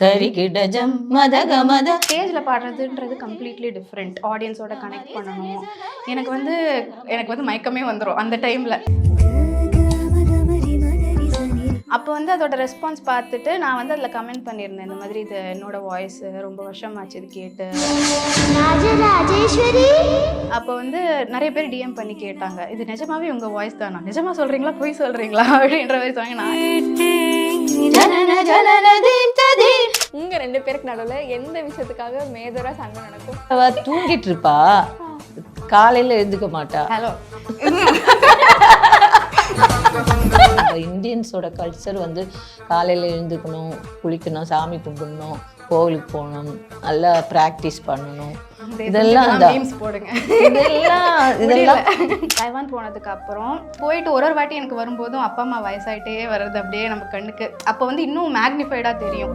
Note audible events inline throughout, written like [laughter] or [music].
தரிகிடஜம் மதக மத ஸ்டேஜில் பாடுறதுன்றது கம்ப்ளீட்லி டிஃப்ரெண்ட் ஆடியன்ஸோட கனெக்ட் பண்ணணும் எனக்கு வந்து எனக்கு வந்து மயக்கமே வந்துடும் அந்த டைமில் அப்போ வந்து அதோட ரெஸ்பான்ஸ் பார்த்துட்டு நான் வந்து அதில் கமெண்ட் பண்ணியிருந்தேன் இந்த மாதிரி இது என்னோட வாய்ஸ் ரொம்ப வருஷம் ஆச்சு இது கேட்டு அப்போ வந்து நிறைய பேர் டிஎம் பண்ணி கேட்டாங்க இது நிஜமாவே உங்க வாய்ஸ் தானா நிஜமா சொல்றீங்களா பொய் சொல்றீங்களா அப்படின்ற மாதிரி சொன்னாங்க நான் உங்க ரெண்டு பேருக்கு நடுவுல எந்த விஷயத்துக்காக மேஜரா சண்டை நடக்கும்? அவ தூங்கிட்டு இருப்பா காலையில எழுந்துக்க மாட்டா. ஹலோ இந்தியன்ஸோட கல்ச்சர் வந்து காலையில எழுந்துக்கணும் குளிக்கணும் சாமி கும்பிடணும். கோவிலுக்கு போகணும் நல்லா ப்ராக்டிஸ் பண்ணணும். இதெல்லாம் போடுங்க. இதெல்லாம் [laughs] இதெல்லாம் தைவான் போனதுக்கு அப்புறம் போயிட்டு ஒரு ஒரு வாட்டி எனக்கு வரும்போதும் அப்பா அம்மா வயசாயிட்டே வர்றது அப்படியே நம்ம கண்ணுக்கு அப்போ வந்து இன்னும் மேக்னிஃபைடா தெரியும்.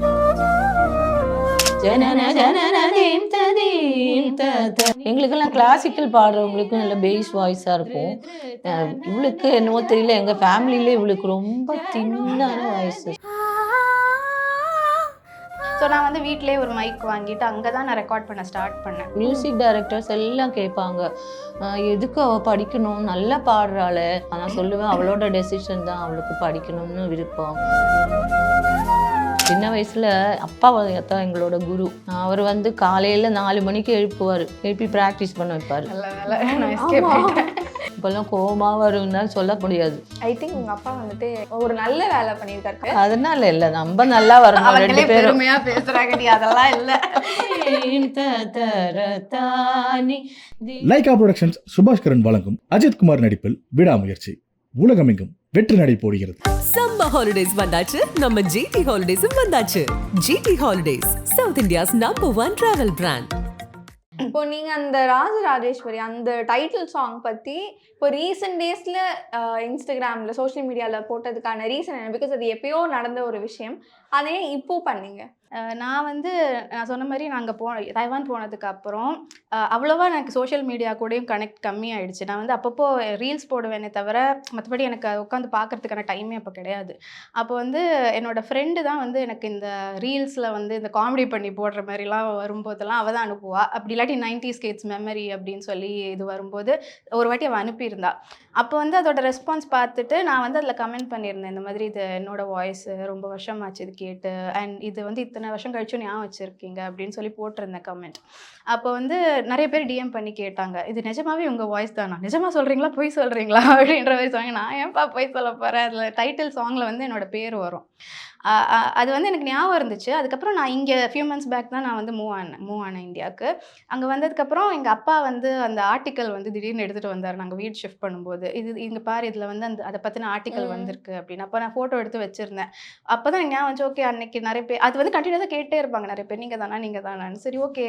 எங்களுக்கெல்லாம் கிளாசிக்கல் பாடுறவங்களுக்கு நல்ல பேஸ் வாய்ஸாக இருக்கும். இவளுக்கு என்னவோ தெரியல எங்கள் ஃபேமிலியிலே இவளுக்கு ரொம்ப தின்னான வாய்ஸ் ஸோ நான் வந்து வீட்டிலே ஒரு மைக் வாங்கிட்டு அங்கே தான் நான் ரெக்கார்ட் பண்ண ஸ்டார்ட் பண்ணேன். மியூசிக் டைரக்டர்ஸ் எல்லாம் கேட்பாங்க. எதுக்கு அவள் படிக்கணும்? நல்லா பாடுறாளே. நான் சொல்லுவேன் அவளோட டெசிஷன் தான். அவளுக்கு படிக்கணும்னு விருப்பம். சின்ன வயசுல அப்பா தான் எங்களோட குரு. அவர் வந்து காலையில நாலு மணிக்கு எழுப்புவார். எழுப்பி ப்ராக்டிஸ் பண்ண வைப்பார். நல்ல வேலை. நான் எஸ்கேப் ஆகிட்டேன் இப்போல்லாம் கோவமா வரும்னா சொல்ல முடியாது. ஐ திங்க் உங்க அப்பா வந்துட்டு ஒரு நல்ல வேலை பண்ணியிருக்காரு. அதனால இல்ல நம்ம நல்லா வரணும். ரெண்டு அவங்களே பேரும். நீ அதெல்லாம் இல்ல. லைகா புரொடக்ஷன்ஸ் சுபாஷ்கரன் வழங்கும் அஜித் குமார் நடிப்பில் விடாமுயற்சி. உலகமெங்கும் வெற்றி நடை போடுகிறது. சம்மர் ஹாலிடேஸ் வந்தாச்சு. நம்ம ஜிடி ஹாலிடேஸும் வந்தாச்சு. GT holidays South India's number one travel brand இப்போ நீங்க அந்த ராஜராஜேஸ்வரி அந்த டைட்டில் சாங் பத்தி இப்போ ரீசெண்ட் டேஸ்ல இன்ஸ்டாகிராம்ல சோஷியல் மீடியால போட்டதுக்கான ரீசன் என்ன? பிகாஸ் அது எப்பயோ நடந்த ஒரு விஷயம். அதையே இப்போ பண்ணீங்க. நான் வந்து நான் சொன்ன மாதிரி நாங்கள் போ தைவான் போனதுக்கு அப்புறம் அவ்வளோவா எனக்கு சோஷியல் மீடியா கூடயும் கனெக்ட் கம்மியாயிடுச்சு. நான் வந்து அப்பப்போ ரீல்ஸ் போடுவேனே தவிர மற்றபடி எனக்கு அதை உட்காந்து பார்க்கறதுக்கான டைமே அப்போ கிடையாது. அப்போ வந்து என்னோட ஃப்ரெண்டு தான் வந்து எனக்கு இந்த ரீல்ஸில் வந்து இந்த காமெடி பண்ணி போடுற மாதிரிலாம் வரும்போதெல்லாம் அவள் தான் அனுப்புவா. அப்படி இல்லாட்டி நைன்டி ஸ்கேட்ஸ் மெமரி அப்படின்னு சொல்லி இது வரும்போது ஒரு வாட்டி அவள் அனுப்பியிருந்தா. அப்போ வந்து அதோட ரெஸ்பான்ஸ் பார்த்துட்டு நான் வந்து அதில் கமெண்ட் பண்ணியிருந்தேன். இந்த மாதிரி இது என்னோட வாய்ஸ் ரொம்ப வருஷம் ஆச்சு இது கேட்டு அண்ட் இது வந்து இத்தனை வருஷம் கழிச்சும் ஞாபகம் வச்சுருக்கீங்க அப்படின்னு சொல்லி போட்டிருந்தேன் கமெண்ட் அப்போ வந்து நிறைய பேர் டிஎம் பண்ணி கேட்டாங்க இது நிஜமாவே உங்கள் வாய்ஸ் தானா? நிஜமாக சொல்கிறீங்களா பொய் சொல்கிறீங்களா [laughs] அப்படின்ற மாதிரி சொன்னாங்க. நான் ஏன்ப்பா பொய் சொல்ல போகிறேன் அதில் டைட்டில் சாங்கில் வந்து என்னோட பேர் வரும். அது வந்து எனக்கு ஞாபகம் இருந்துச்சு. அதுக்கப்புறம் நான் இங்கே ஃபியூ மந்த்ஸ் பேக் தான் நான் வந்து மூவ் ஆனேன் மூவ் ஆனேன் இந்தியாவுக்கு. அங்கே வந்ததுக்கப்புறம் எங்கள் அப்பா வந்து அந்த ஆர்டிக்கல் வந்து திடீர்னு எடுத்துகிட்டு வந்தார். நாங்கள் வீடு ஷிஃப்ட் பண்ணும்போது. இது இங்கே பாரு இதில் வந்து அந்த அதை பற்றின ஆர்டிக்கல். வந்திருக்கு அப்படின்னு. அப்போ நான் ஃபோட்டோ எடுத்து வச்சுருந்தேன். அப்போ தான் எனக்கு ஞாபகம் ஓகே அன்னைக்கு நிறைய பேர் அது வந்து கண்டினியூஸாக கேட்டே இருப்பாங்க. நிறைய பேர் நீங்கள் தானா நீங்கள் தானான்னு. சரி ஓகே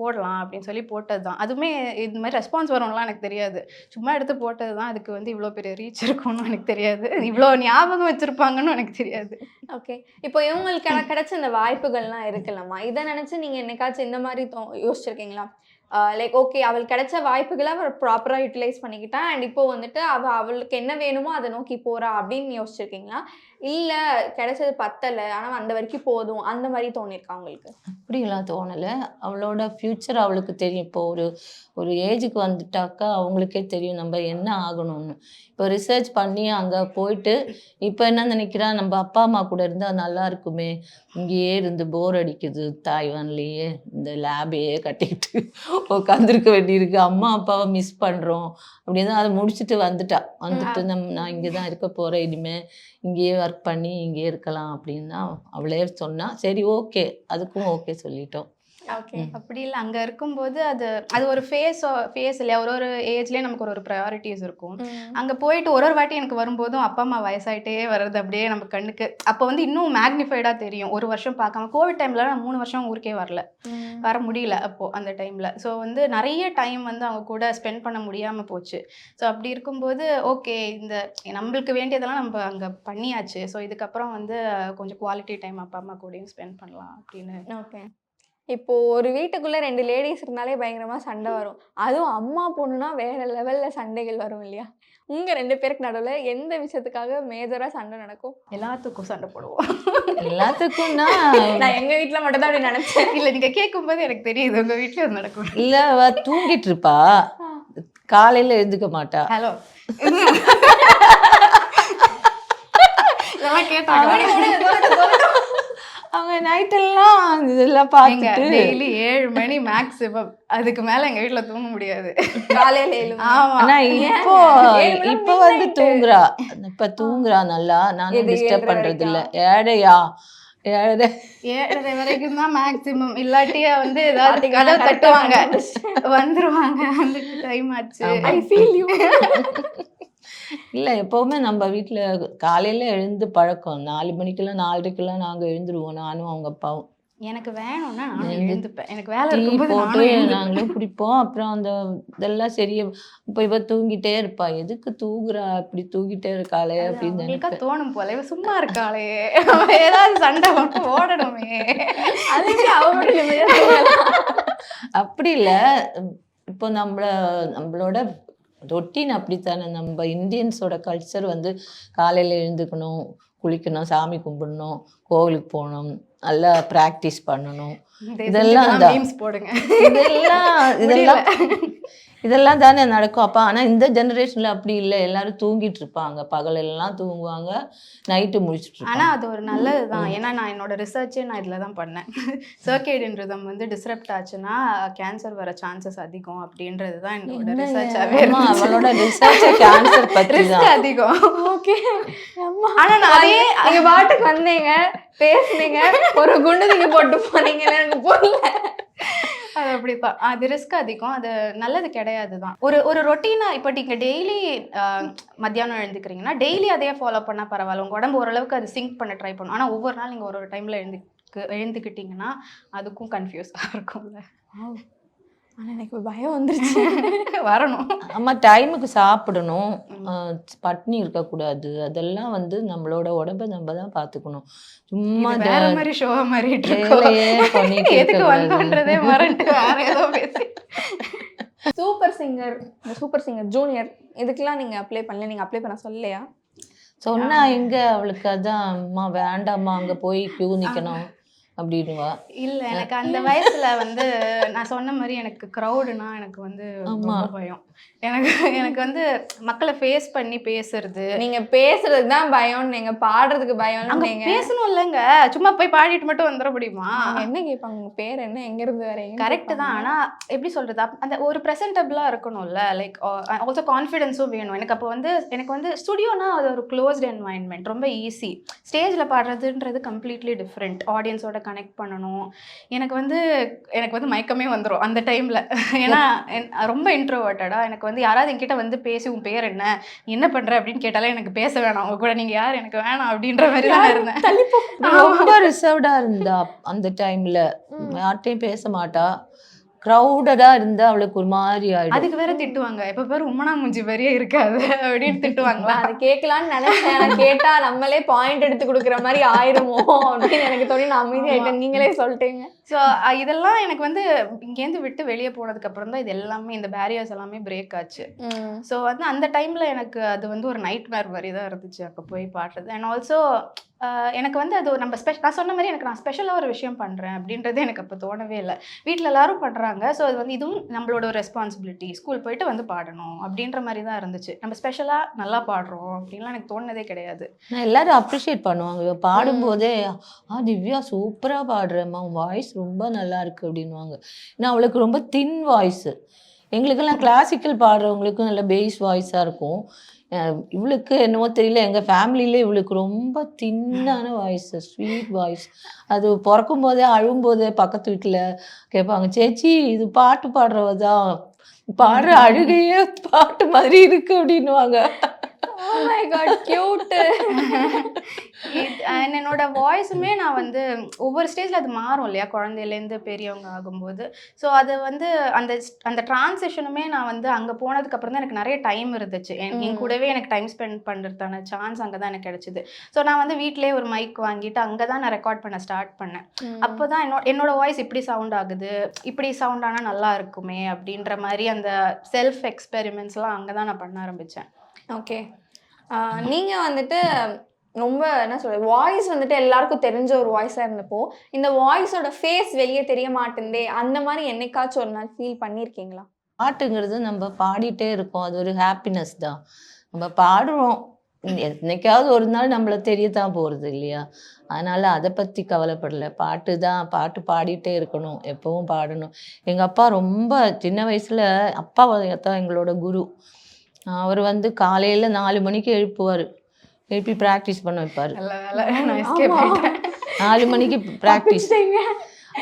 போடலாம். அப்படின்னு சொல்லி போட்டது தான். அதுவுமே இந்த மாதிரி ரெஸ்பான்ஸ் வரும்லாம் எனக்கு தெரியாது. சும்மா எடுத்து போட்டது தான். அதுக்கு வந்து இவ்வளோ பெரிய ரீச் இருக்கும்னு எனக்கு தெரியாது. இவ்வளோ ஞாபகம் வச்சுருப்பாங்கன்னு எனக்கு தெரியாது. [laughs] ஓகே இப்போ இவங்களுக்கு எனக்கு கிடைச்ச இந்த வாய்ப்புகள்லாம் இருக்குல்லம்மா. இதை நினைச்சு நீங்க என்னைக்காச்சும் இந்த மாதிரி தோ யோசிச்சிருக்கீங்களா? லைக் ஓகே அவள் கிடைச்ச வாய்ப்புகளை அவர் ப்ராப்பராக யூட்டிலைஸ் பண்ணிக்கிட்டா அண்ட் இப்போ வந்துட்டு அவள் அவளுக்கு என்ன வேணுமோ அதை நோக்கி போறா அப்படின்னு யோசிச்சிருக்கீங்களா? இல்லை கிடைச்சது பத்தலை. ஆனால் அந்த வரைக்கும் போதும். அந்த மாதிரி தோணியிருக்கா உங்களுக்கு? அப்படியெல்லாம் தோணலை. அவளோட ஃப்யூச்சர் அவளுக்கு தெரியும். இப்போ ஒரு ஒரு ஏஜுக்கு வந்துட்டாக்கா அவங்களுக்கே தெரியும் நம்ம என்ன ஆகணும்னு. இப்போ ரிசர்ச் பண்ணி அங்கே போயிட்டு இப்போ என்ன நினைக்கிறா? நம்ம அப்பா அம்மா கூட இருந்தால் நல்லா இருக்குமே. இங்கேயே இருந்து போர் அடிக்குது தாய்வான்லேயே. இந்த லேபையே கட்டிக்கிட்டு உட்காந்துருக்க வேண்டியிருக்கு. அம்மா அப்பாவை மிஸ் பண்ணுறோம் அப்படின்னு தான் அதை முடிச்சுட்டு வந்துட்டா. வந்துட்டு நம் நான் இங்கே தான் இருக்க போகிறேன் இனிமேல் இங்கேயே ஒர்க் பண்ணி இங்கே இருக்கலாம் அப்படின்னு தான் அவளே சொன்னால் சரி ஓகே அதுக்கும் ஓகே சொல்லிட்டோம். ஓகே. அப்படி இல்லை அங்கே இருக்கும்போது அது அது ஒரு ஃபேஸ் ஃபேஸ் இல்லையா? ஒரு ஒரு ஏஜ்லேயே நமக்கு ஒரு ஒரு ப்ரையாரிட்டிஸ் இருக்கும். அங்கே போயிட்டு ஒரு ஒரு வாட்டி எனக்கு வரும்போதும் அப்பா அம்மா வயசாயிட்டே வர்றது அப்படியே நம்ம கண்ணுக்கு அப்போ வந்து இன்னும் மேக்னிஃபைடாக தெரியும். ஒரு வருஷம் பார்க்காம கோவிட் டைமில் நான் மூணு வருஷம் ஊருக்கே வரல. வர முடியல அப்போது அந்த டைமில் ஸோ வந்து நிறைய டைம் வந்து அவங்க கூட ஸ்பெண்ட் பண்ண முடியாமல் போச்சு. ஸோ அப்படி இருக்கும்போது ஓகே இந்த நம்மளுக்கு வேண்டியதெல்லாம் நம்ம அங்கே பண்ணியாச்சு. ஸோ இதுக்கப்புறம் வந்து கொஞ்சம் குவாலிட்டி டைம் அப்பா அம்மா கூடயும் ஸ்பெண்ட் பண்ணலாம் அப்படின்னு ஓகே. இப்போ ஒரு வீட்டுக்குள்ள ரெண்டு லேடிஸ் இருந்தாலே பயங்கரமா சண்டை வரும். அதுவும் அம்மா பொண்ணுனா வேற லெவல்ல சண்டைகள் வரும் இல்லையா? உங்க ரெண்டு பேருக்கு நடுவுல எந்த விஷயத்துக்காக மேஜரா சண்டை நடக்கும்? எல்லாத்துக்கும் சண்டை போடுவோம். எல்லாத்துக்கும்னா நான் எங்க வீட்ல மட்டும் தான் அப்படி நினைச்சேன். இல்ல நீங்க கேட்கும்போது எனக்கு தெரியுது. உங்க அது நடக்கும். இல்ல அவ தூங்கிட்டு இருப்பா. காலையில எழுந்துக்க மாட்டா. ஹலோ [laughs] இதெல்லாம் கேட்டாங்க அவங்க நைட்டெல்லாம் இதெல்லாம் பார்த்துட்டு டெய்லி ஏழு மணி மேக்ஸிமம் அதுக்கு மேல எங்க வீட்ல தூங்க முடியாது. காலையில ஆனா இப்போ இப்ப வந்து. தூங்குறா. இப்ப தூங்குறா நல்லா. நானும் எது, டிஸ்டர்ப் ஏழரை பண்றது இல்ல ஏழையா? ஏழை ஏழரை வரைக்கும் தான் மேக்ஸிமம் இல்லாட்டியே வந்து ஏதாவது கதவு தட்டுவாங்க. வந்துருவாங்க. வந்துட்டு டைம் ஆச்சு. I feel you. [laughs] இல்ல எப்பவுமே நம்ம வீட்ல காலையில எழுந்து பழக்கம். நாலு மணிக்கெல்லாம் நாலரைக்கெல்லாம் நாங்க எழுந்துருவோம். நானும் அவங்க அப்பாவும். எனக்கு வேணும்னா நான் எழுந்து எழுந்துப்பேன். எனக்கு வேலை இருக்கும்போது. நாங்களும் [laughs] குடிப்போம். அப்புறம் அந்த இதெல்லாம் சரிய இப்ப இவ தூங்கிட்டே இருப்பா. எதுக்கு தூங்குறா? இப்படி தூங்கிட்டே இருக்காளே அப்படின்னு தோணும் போல. இவ சும்மா இருக்காளே. ஏதாவது சண்டை போட்டு ஓடணுமே. அது எப்படி அவரோட நிம்மதியா தூங்கலாம்? அப்படி இல்ல. இப்போ நம்மள நம்மளோட ரொட்டீன் அப்படித்தானே. நம்ம இந்தியன்ஸோட கல்ச்சர் வந்து காலையில எழுந்துக்கணும் குளிக்கணும் சாமி கும்பிடணும் கோவிலுக்கு போகணும் நல்லா ப்ராக்டிஸ் பண்ணணும். இதெல்லாம் இதெல்லாம் இதெல்லாம் இதெல்லாம் தானே நடக்கும். அப்போ ஆனால் இந்த ஜெனரேஷனில் அப்படி இல்லை. எல்லாரும் தூங்கிட்டு இருப்பாங்க. பகலெல்லாம் தூங்குவாங்க. நைட்டு முடிச்சிட்டு ஆனா இருப்பாங்க அது ஒரு நல்லது தான் ஏன்னா நான் என்னோட ரிசர்ச்சே நான் இதில் தான் பண்ணேன். சர்க்கேடியன் ரிதம் வந்து டிஸ்டர்ப்ட் ஆச்சுன்னா கேன்சர் வர சான்சஸ் அதிகம் அப்படின்றது [laughs] தான் என்னோட ஆமா அவளோட ரிசர்ச் கேன்சர் பற்றி அதிகம். Okay. அம்மா. ஆனா நான் அதே நீங்க பாட்டுக்கு வந்தீங்க. பேசுனீங்க. ஒரு குண்டு தூக்கி போட்டு போனீங்கன்னு எனக்கு புரியல. அது அப்படிப்பா. அது ரிஸ்க் அதிகம். அது நல்லது கிடையாது தான் ஒரு ஒரு ரொட்டீனா இப்போ நீங்கள் டெய்லி மத்தியானம் எழுந்துக்கிறீங்கன்னா டெய்லி அதே ஃபாலோ பண்ணால் பரவாயில்ல. உங்கள் உடம்பு ஓரளவுக்கு அது சிங்க் பண்ண ட்ரை பண்ணும். ஆனால் ஒவ்வொரு நாள் நீங்கள் ஒரு ஒரு டைமில் எழுந்து எழுந்துக்கிட்டீங்கன்னா அதுக்கும் கன்ஃபியூஸாக இருக்கும்ல. ஆனா எனக்கு பயம் வந்துருச்சு. [laughs] வரணும். ஆமா டைமுக்கு சாப்பிடணும். பட்னி இருக்கக்கூடாது. அதெல்லாம் வந்து நம்மளோட உடம்ப நம்ம தான் பார்த்துக்கணும் சும்மா வேற மாதிரி ஷோ மாதிரி வேலையே பண்ணிட்டு [laughs] எதுக்கு. வந்தோன்றதே மறந்து வேற ஏதோ பேசி [laughs] சூப்பர் சிங்கர் இந்த சூப்பர் சிங்கர் ஜூனியர் இதுக்கெல்லாம் நீங்க அப்ளை பண்ணல. நீங்க அப்ளை பண்ண சொல்லலையா? சொன்னா எங்க அவளுக்கு? அதான் அம்மா வேண்டாம்மா அங்க போய் கியூ நிக்கணும். அப்படின்னுவா இல்ல எனக்கு அந்த வயசுல வந்து நான் சொன்ன மாதிரி எனக்கு க்ரௌடுனா எனக்கு வந்து. ரொம்ப பயம். எனக்கு எனக்கு வந்து மக்களை ஃபேஸ் பண்ணி பேசுறது. நீங்க பேசுறதுக்கு தான் பயம் நீங்க பாடுறதுக்கு பயம். நீங்க பேசணும் இல்லைங்க. சும்மா போய் பாடிட்டு மட்டும் வந்துட முடியுமா? என்ன கேட்பாங்க உங்க பேர் என்ன? எங்க இருந்து வரீங்க கரெக்ட் தான். ஆனா எப்படி சொல்றது? அப்- அந்த ஒரு ப்ரெசென்டபிளா இருக்கணும்ல. லைக் ஆல்சோ கான்ஃபிடென்ஸும் வேணும். எனக்கு அப்போ வந்து எனக்கு வந்து ஸ்டுடியோனா அது ஒரு க்ளோஸ்ட் என்வாயன்மெண்ட் ரொம்ப ஈஸி ஸ்டேஜில் பாடுறதுன்றது கம்ப்ளீட்லி டிஃப்ரெண்ட் ஆடியன்ஸோட கனெக்ட் பண்ணணும். எனக்கு வந்து எனக்கு வந்து மயக்கமே வந்துடும் அந்த டைமில் [laughs] ஏன்னா ரொம்ப இன்ட்ரோவர்ட்டடா எனக்கு வந்து யாராவது என்கிட்ட வந்து பேசி உன் பேர் என்ன? என்ன பண்ற? அப்படின்னு கேட்டாலே எனக்கு பேச வேணாம். உங்க கூட நீங்க யார்? எனக்கு வேணாம் அப்படின்ற மாதிரி தான் இருந்தேன். ரொம்ப ரிசர்வ்டா இருந்தா அந்த டைம்ல யார்கிட்டயும் பேச மாட்டா. க்ரௌடடா இருந்தா அவளுக்கு ஒரு மாதிரி ஆயிடும். அதுக்கு வேற திட்டுவாங்க. எப்ப பேர் உம்மனா மூஞ்சி மாதிரியே இருக்காது அப்படின்னு திட்டுவாங்களா? அதை கேட்கலாம்னு நினைச்சேன். கேட்டா நம்மளே பாயிண்ட் எடுத்து கொடுக்குற மாதிரி ஆயிருமோ அப்படின்னு எனக்கு தோணி நான் அமைதியாயிட்டேன். நீங்களே சொல்லிட்டீங்க ஸோ இதெல்லாம் எனக்கு வந்து இங்கேருந்து விட்டு வெளியே போனதுக்கு அப்புறம் தான் இது எல்லாமே இந்த பேரியர்ஸ் எல்லாமே பிரேக் ஆச்சு. ஸோ வந்து அந்த டைமில் எனக்கு அது வந்து ஒரு நைட் மேர் மாதிரி தான் இருந்துச்சு அங்கே போய் பாடுறது. அண்ட் ஆல்சோ எனக்கு வந்து அது நம்ம ஸ்பெஷல் நான் சொன்ன மாதிரி எனக்கு நான் ஸ்பெஷலாக ஒரு விஷயம் பண்ணுறேன் அப்படின்றது எனக்கு அப்போ தோணவே இல்லை. வீட்டில் எல்லாரும் பண்ணுறாங்க ஸோ அது வந்து இதுவும் நம்மளோட ஒரு ரெஸ்பான்சிபிலிட்டி ஸ்கூல் போயிட்டு வந்து பாடணும் அப்படின்ற மாதிரி தான் இருந்துச்சு. நம்ம ஸ்பெஷலாக நல்லா பாடுறோம் அப்படின்லாம் எனக்கு தோணுனதே கிடையாது. நான் எல்லாரும் அப்ரிஷியேட் பண்ணுவாங்க. பாடும்போதே ஆ திவ்யா சூப்பரா பாடுறேம்மா. வாய்ஸ் ரொம்ப நல்லா இருக்கு அப்படின்னுவாங்க. ஏன்னா அவளுக்கு ரொம்ப தின் வாய்ஸு எங்களுக்கெல்லாம் கிளாசிக்கல் பாடுறவங்களுக்கும் நல்ல பேஸ் வாய்ஸாக இருக்கும். இவளுக்கு என்னவோ தெரியல எங்கள் ஃபேமிலியில இவளுக்கு ரொம்ப தின்னான வாய்ஸ் ஸ்வீட் வாய்ஸ் அது பிறக்கும் போதே அழும் போதே பக்கத்து வீட்டில் கேட்பாங்க சேச்சி இது பாட்டு பாடுறவ தான் பாடுற அழுகையே பாட்டு மாதிரி இருக்கு அப்படின்னுவாங்க. என்னோட வாய்ஸுமே நான் வந்து ஒவ்வொரு ஸ்டேஜில் அது மாறும் இல்லையா? குழந்தையிலேருந்து பெரியவங்க ஆகும்போது. ஸோ அது வந்து அந்த அந்த டிரான்சிஷனுமே நான் வந்து அங்கே போனதுக்கப்புறம் தான் எனக்கு நிறைய டைம் இருந்துச்சு. என். கூடவே எனக்கு டைம் ஸ்பெண்ட் பண்ணுறதுக்கான சான்ஸ் அங்கே தான் எனக்கு கிடைச்சிது. ஸோ நான் வந்து வீட்டிலேயே ஒரு மைக் வாங்கிட்டு அங்கே தான் நான் ரெக்கார்ட் பண்ண ஸ்டார்ட் பண்ணேன். அப்போ தான் என்னோட என்னோட வாய்ஸ் இப்படி சவுண்ட் ஆகுது. இப்படி சவுண்ட் ஆனால் நல்லா இருக்குமே அப்படின்ற மாதிரி அந்த செல்ஃப் எக்ஸ்பெரிமெண்ட்ஸ்லாம் அங்கே தான் நான் பண்ண ஆரம்பித்தேன் ஓகே நீங்க வந்துட்டு ரொம்ப என்ன சொல்றது வாய்ஸ் வந்துட்டு எல்லாருக்கும் தெரிஞ்ச ஒரு வாய்ஸாக இருந்தப்போ இந்த வாய்ஸோட ஃபேஸ் வெளியே தெரிய மாட்டேந்தே அந்த மாதிரி என்னைக்காச்சும் ஒரு நாள் ஃபீல் பண்ணியிருக்கீங்களா பாட்டுங்கிறது நம்ம பாடிட்டே இருக்கோம். அது ஒரு ஹாப்பினஸ் தான். நம்ம பாடுறோம். என்னைக்காவது ஒரு நாள் நம்மள தெரியத்தான் போகிறது இல்லையா? அதனால் அதை பற்றி கவலைப்படல. பாட்டு தான் பாட்டு பாடிட்டே இருக்கணும். எப்பவும் பாடணும். எங்கள் அப்பா ரொம்ப சின்ன வயசில் அப்பா தான் எங்களோட குரு. அவர் வந்து காலையில் நாலு மணிக்கு எழுப்புவார். எழுப்பி ப்ராக்டிஸ் பண்ண வைப்பார். நல்ல வேலை நான் எஸ்கேப் ஆயிட்டேன். நாலு மணிக்கு ப்ராக்டிஸ்.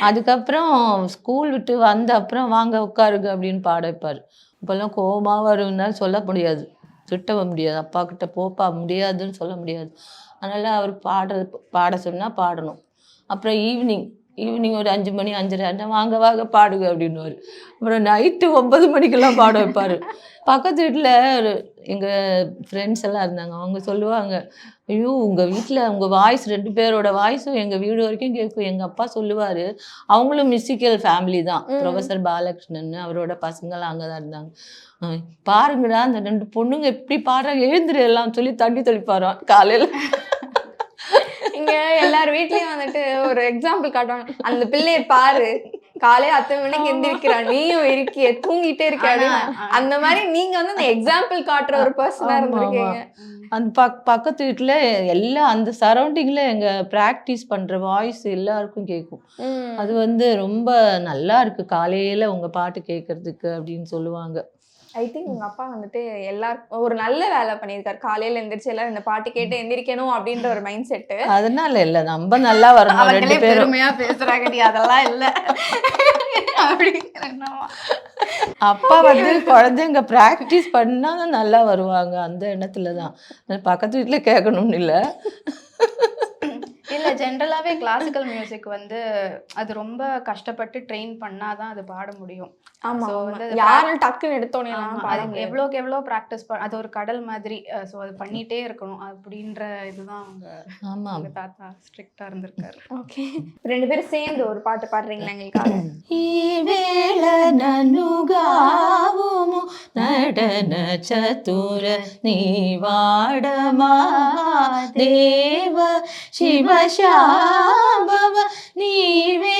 அதுக்கப்புறம் ஸ்கூல் விட்டு வந்த அப்புறம் வாங்க உட்காருங்க அப்படின்னு பாட வைப்பார். இப்போல்லாம் கோபமாக வரும்னால சொல்ல முடியாது. திட்ட முடியாது. அப்பா கிட்ட போப்பா முடியாதுன்னு சொல்ல முடியாது. அதனால் அவர் பாடுறது பாட சொன்னால் பாடணும். அப்புறம் ஈவினிங் ஈவினிங் ஒரு அஞ்சு மணி அஞ்சரை வாங்க வாங்க பாடுங்க அப்படின்னுவார். அப்புறம் நைட்டு ஒன்பது மணிக்கெல்லாம் பாட வைப்பார். பக்கத்து வீட்டில் எங்கள் ஃப்ரெண்ட்ஸ் எல்லாம் இருந்தாங்க. அவங்க சொல்லுவாங்க ஐயோ உங்கள் வீட்டில் உங்கள் வாய்ஸ் ரெண்டு பேரோட வாய்ஸும் எங்கள் வீடு வரைக்கும் கேட்கும் எங்கள் அப்பா சொல்லுவார் அவங்களும் மியூசிக்கல் ஃபேமிலி தான். ப்ரொஃபஸர் பாலகிருஷ்ணன் அவரோட பசங்களாம் அங்கே தான் இருந்தாங்க. பாருங்கடா அந்த ரெண்டு பொண்ணுங்க எப்படி பாடுறாங்க எழுந்துரு எல்லாம் சொல்லி தண்ணி தெளிப்பாராம் காலையில். இங்க எல்லார் வீட்லயும் வந்துட்டு ஒரு எக்ஸாம்பிள் காட்டுவாங்க. அந்த பிள்ளைய பாரு. காலையில அத்தனை மணிக்கு எந்திரிக்கிறா. நீயும் இருக்கிய. தூங்கிட்டே இருக்க ஆனா, அப்படின்னு. அந்த மாதிரி நீங்க வந்து அந்த எக்ஸாம்பிள் காட்டுற ஒரு பர்சனா இருந்திருக்கீங்க. அந்த பக் பக்கத்து வீட்டில் எல்லாம் அந்த சரௌண்டிங்கில் எங்கள் ப்ராக்டிஸ் பண்ணுற வாய்ஸ் எல்லாருக்கும் கேட்கும். அது வந்து ரொம்ப நல்லா இருக்கு. காலையில் உங்கள் பாட்டு கேட்கறதுக்கு அப்படின்னு சொல்லுவாங்க. ஐ திங்க் உங்க அப்பா வந்துட்டு எல்லாருக்கும் ஒரு நல்ல வேலை பண்ணியிருக்காரு. காலையில எந்திரிச்சு எல்லாரும் இந்த பாட்டு கேட்டு எந்திரிக்கணும் அப்படின்ற ஒரு மைண்ட் செட்டு அதனால இல்லை நம்ம நல்லா வரணும் ரெண்டு பேரும். நீ அதெல்லாம் இல்ல. அப்பா வந்து குழந்தைங்க ப்ராக்டிஸ் பண்ணா தான் நல்லா வருவாங்க. அந்த எண்ணத்துல தான். பக்கத்து வீட்டில் கேட்கணும்னு இல்லை. இல்ல ஜென்ரலாவே கிளாசிக்கல் மியூசிக் வந்து அது ரொம்ப கஷ்டப்பட்டு ட்ரெயின் பண்ணாதான் அது பாட முடியும். ஆமா யாரும் டக்குன்னு எடுத்தோன்னே எவ்வளோக்கு எவ்வளோ ப்ராக்டிஸ் அது ஒரு கடல் மாதிரி ஸோ அது பண்ணிட்டே இருக்கணும் அப்படின்ற இதுதான் அவங்க ஆமா. அவங்க தாத்தா ஸ்ட்ரிக்டா இருந்திருக்காரு. [laughs] ஓகே ரெண்டு பேரும் சேர்ந்து ஒரு பாட்டு பாடுறீங்களா எங்களுக்காக? [laughs] நடன சதுர நீவாடமா தேவ [laughs] சிவசாபவ நீவே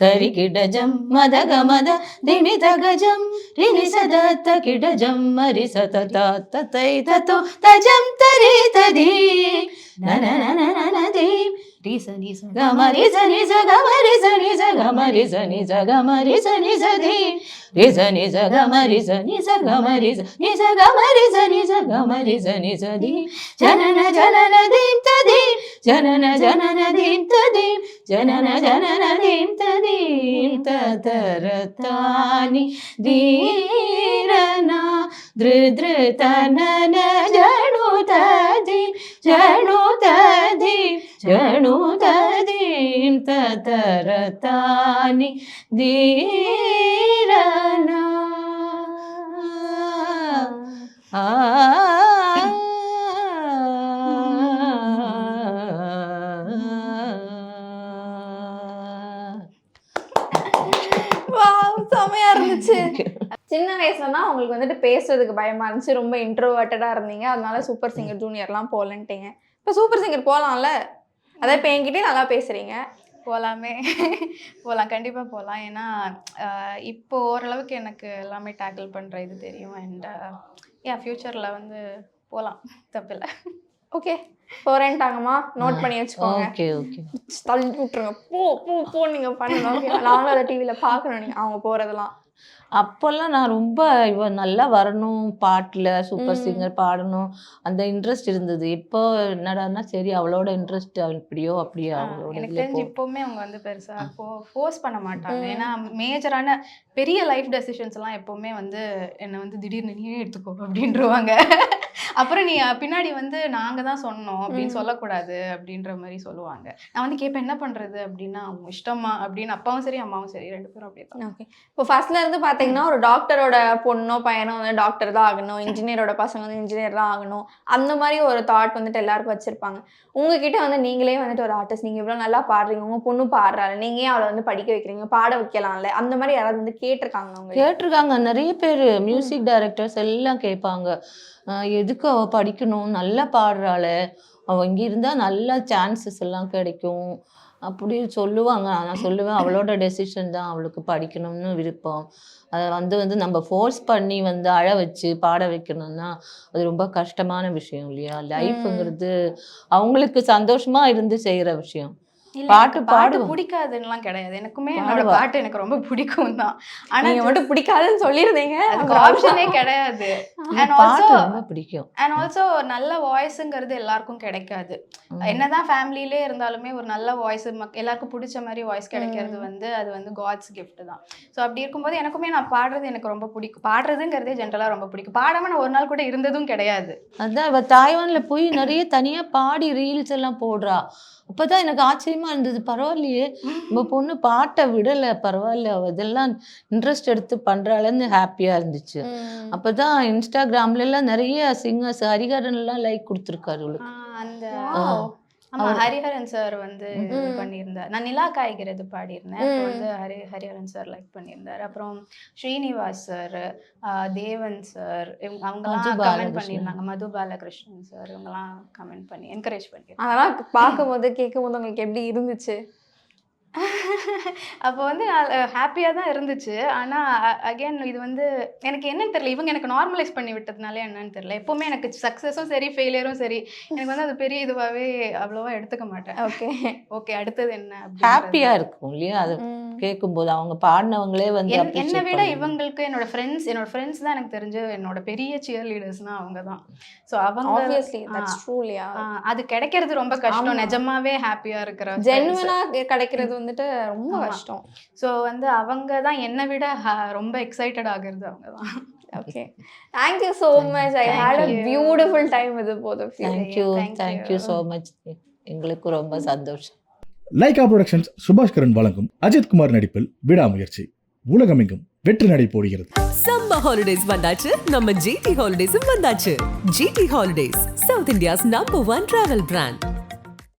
తరికిడజం మదగ మద దిమిత గజం రిని సదత్త కిడజం మరి సతత తై తతో తజం తరి తది. నన నన నన ది. రిసని సగమరి జని జగమరి జని జగమరి జని జగమరి జని జది రిసని జగమరి జని జగమరి జని జగమరి జని జగమరి జని జది జనన జనన దీం తది జనన జనన దీం తది జనన జనన దీం తదీం తతరతాని ధీరనా దృదృతనన జడు తదీం జణుతది జణుతది తతరతాని ధీరనా. ఆ. സമയം അറിയിച്ച് சின்ன வயசுலனா உங்களுக்கு வந்துட்டு பேசுறதுக்கு பயமா இருந்துச்சு ரொம்ப இன்ட்ரோவர்ட்டடா இருந்தீங்க அதனால சூப்பர் சிங்கர் ஜூனியர்லாம் போகலன்ட்டீங்க இப்போ சூப்பர் சிங்கர் போகலாம்ல அதான் இப்போ என்கிட்டயே நல்லா பேசுறீங்க. போகலாமே போகலாம் கண்டிப்பாக போகலாம் ஏன்னா இப்போ ஓரளவுக்கு எனக்கு எல்லாமே டேக்கிள் பண்ணுற இது தெரியும் அண்ட் ஏன் ஃப்யூச்சரில் வந்து போகலாம் தப்பில்லை ஓகே போறேன்ட்டாங்கம்மா. நோட் பண்ணி வச்சுக்கோங்க. ஓகே ஓகே தள்ளி விட்டுருங்க. போ போ போ நீங்க பண்ணணும்? நாங்களும் அதை டிவியில பார்க்கணும் நீங்க அவங்க போறதெல்லாம். அப்போல்லாம் நான் ரொம்ப இவ நல்லா வரணும் பாட்டில் சூப்பர். சிங்கர் பாடணும் அந்த இன்ட்ரெஸ்ட் இருந்தது இப்போ என்னடான்னா சரி அவளோட இன்ட்ரெஸ்ட் இப்படியோ அப்படியோ அவளோட எனக்கு தெரிஞ்சு. இப்போவுமே அவங்க வந்து பெருசா ஃபோர்ஸ் பண்ண மாட்டாங்க. ஏன்னா மேஜரான பெரிய லைஃப் டெசிஷன்ஸ் எல்லாம் எப்பவுமே வந்து என்னை வந்து திடீர்னு நீயே எடுத்துக்கோ அப்படின்றவாங்க அப்புறம் நீ பின்னாடி வந்து நாங்க தான் சொன்னோம் அப்படின்னு. சொல்லக்கூடாது அப்படின்ற மாதிரி சொல்லுவாங்க. நான் வந்து கேட்பேன் என்ன பண்றது? அப்படின்னா அவங்க இஷ்டமா? அப்படின்னு அப்பாவும் சரி அம்மாவும் சரி ரெண்டு பேரும் அப்படியே தான். ஓகே. இப்போ ஃபர்ஸ்ட்ல இருந்து பாத்தீங்கன்னா ஒரு டாக்டரோட பொண்ணோ பையனோ வந்து டாக்டர் தான் ஆகணும். [laughs] இன்ஜினியரோட பசங்க வந்து இன்ஜினியர் தான் ஆகணும். அந்த மாதிரி ஒரு தாட் வந்துட்டு எல்லாருக்கும் வச்சிருப்பாங்க. உங்ககிட்ட வந்து நீங்களே வந்துட்டு ஒரு ஆர்டிஸ்ட் நீங்க இவ்வளவு நல்லா பாடுறீங்க உங்க பொண்ணு பாடுறாரு நீங்க ஏன் அவளை வந்து படிக்க வைக்கிறீங்க பாட வைக்கலாம்ல? அந்த மாதிரி யாராவது வந்து கேட்டிருக்காங்க உங்களுக்கு கேட்டிருக்காங்க. நிறைய பேர் மியூசிக் டைரக்டர்ஸ் எல்லாம் கேட்பாங்க. எதுக்கு அவ படிக்கணும்? நல்லா பாடுறாளே. அவ இங்க இருந்தா நல்ல சான்சஸ் எல்லாம் கிடைக்கும். அப்படி சொல்லுவாங்க. நான் சொல்லுவேன் அவளோட டெசிஷன் தான் அவளுக்கு படிக்கணும்னு விருப்பம். அதை வந்து வந்து நம்ம ஃபோர்ஸ் பண்ணி வந்து அழ வச்சு பாட வைக்கணும்னா அது ரொம்ப கஷ்டமான விஷயம் இல்லையா? லைஃப்ங்கிறது அவங்களுக்கு சந்தோஷமா இருந்து செய்யற விஷயம். பாட்டு பாடுவோம். பிடிக்காதுன்னுலாம் கிடையாது. எனக்குமே என்னோட. பாட்டு எனக்கு ரொம்ப பிடிக்கும் தான். ஆனா நீங்க மட்டும் பிடிக்காதுன்னு சொல்லியிருந்தீங்க அதுக்கு ஆப்ஷனே கிடையாது. அண்ட் ஆல்சோ பிடிக்கும். அண்ட் ஆல்சோ நல்ல வாய்ஸுங்கிறது எல்லாருக்கும் கிடைக்காது. என்னதான் ஃபேமிலியிலே இருந்தாலுமே ஒரு நல்ல வாய்ஸ் எல்லாருக்கும் பிடிச்ச மாதிரி வாய்ஸ் கிடைக்கிறது. வந்து அது வந்து காட்ஸ் gift தான். ஸோ அப்படி இருக்கும்போது எனக்குமே நான் பாடுறது எனக்கு ரொம்ப பிடிக்கும். பாடுறதுங்கிறதே ஜென்ரலாக ரொம்ப பிடிக்கும். பாடாம நான் ஒரு நாள் கூட இருந்ததும் கிடையாது. அதான் இவ தாய்வான்ல போய் நிறைய தனியா பாடி ரீல்ஸ் எல்லாம் போடுறா. அப்பதான் எனக்கு ஆச்சரியமா இருந்தது. பரவாயில்லையே. நம்ம பொண்ணு பாட்டை விடல. பரவாயில்ல. அவ இதெல்லாம் இன்ட்ரெஸ்ட் எடுத்து பண்றாளன்னு ஹாப்பியா இருந்துச்சு. அப்பதான் இன்ஸ்டாகிராம்ல எல்லாம் நிறைய சிங்கர்ஸ் ஹரிகரன் எல்லாம் லைக் கொடுத்துருக்காரு Wow. ஆமா ஹரிஹரன் சார் வந்து. பண்ணியிருந்தார் நான் நிலா காய்கிறது பாடியிருந்தேன். வந்து ஹரி ஹரிஹரன் சார் லைக் பண்ணியிருந்தார் அப்புறம் ஸ்ரீனிவாஸ் சார் தேவன் சார் அவங்கலாம் கமெண்ட். பண்ணியிருந்தாங்க மது பாலகிருஷ்ணன் சார் இவங்கலாம் கமெண்ட் பண்ணி என்கரேஜ் பண்ணியிருந்தாங்க அதெல்லாம் பார்க்கும்போது கேட்கும்போது உங்களுக்கு எப்படி இருந்துச்சு [laughs] அப்போ வந்து நான் ஹாப்பியாக தான் இருந்துச்சு. ஆனால் அகைன் இது வந்து எனக்கு என்னன்னு தெரியல. இவங்க எனக்கு நார்மலைஸ் பண்ணி விட்டதுனால என்னன்னு தெரியல. எப்போவுமே எனக்கு சக்ஸஸும் சரி ஃபெயிலியரும் சரி. எனக்கு வந்து அது பெரிய இதுவாகவே அவ்வளோவா எடுத்துக்க மாட்டேன். ஓகே. [laughs] ஓகே அடுத்தது என்ன அப்படின்றது. ஹாப்பியா இருக்கும் இல்லையா? அது கேட்கும்போது அவங்க பாடினவங்களே வந்து என்னை விட. இவங்களுக்கு என்னோட ஃப்ரெண்ட்ஸ் என்னோட ஃப்ரெண்ட்ஸ் தான் எனக்கு தெரிஞ்ச என்னோட பெரிய சியர் லீடர்ஸ்னா அவங்க தான். ஸோ அவங்க அது கிடைக்கிறது ரொம்ப கஷ்டம். நிஜமாவே ஹாப்பியா இருக்கிற ஜென்வனா கிடைக்கிறது வந்துட்டு ரொம்ப. கஷ்டம். ஸோ வந்து அவங்க தான் என்னை விட ரொம்ப எக்ஸைட்டட் ஆகுறது அவங்க தான். Okay thank you so much I had a Thank you. Beautiful time with both of you Thank you. Thank thank you. so much. எங்களுக்கும் ரொம்ப சந்தோஷம். லைகா புரொடக்ஷன்ஸ் சுபாஷ்கரன் வழங்கும் அஜித் குமார் நடிப்பில் விடாமுயற்சி. உலகமெங்கும் வெற்றி நடை போடுகிறது. சம்மர் ஹாலிடேஸ் வந்தாச்சு. நம்ம ஜிடி ஹாலிடேஸும் வந்தாச்சு. GT holidays South India's number one travel brand